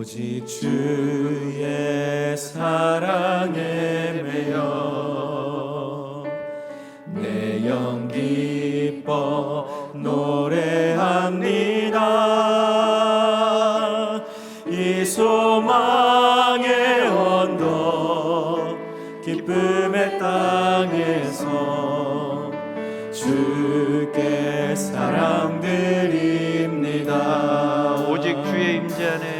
오직 주의 사랑에 매여 내 영 기뻐 노래합니다. 이 소망의 언덕 기쁨의 땅에서 주께 사랑 드립니다. 오직 주의 임재 안에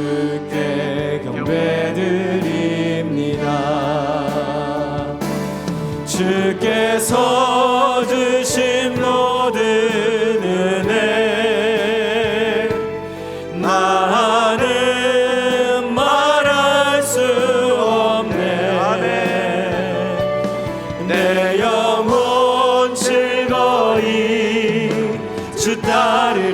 주께서 주신 모든 은혜 나는 말할 수 없네. 내 영혼 즐거이 주 따르렵니다.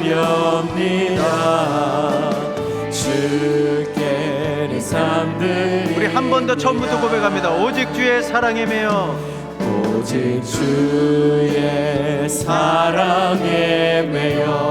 주께 내 삶들이 우리 한 번 더 처음부터 고백합니다. 오직 주의 사랑에 매여 오직 주의 사랑에 매여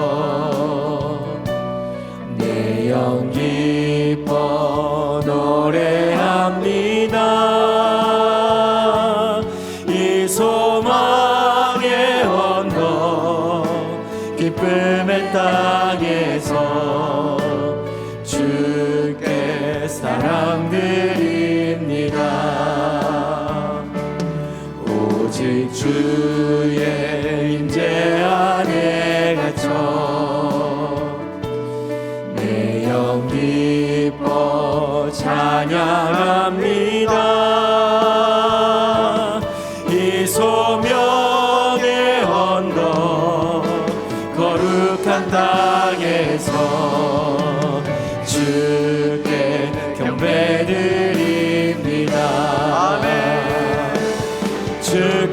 주의 임재 안에 갇혀 내 영 기뻐 찬양합니다. 땅에서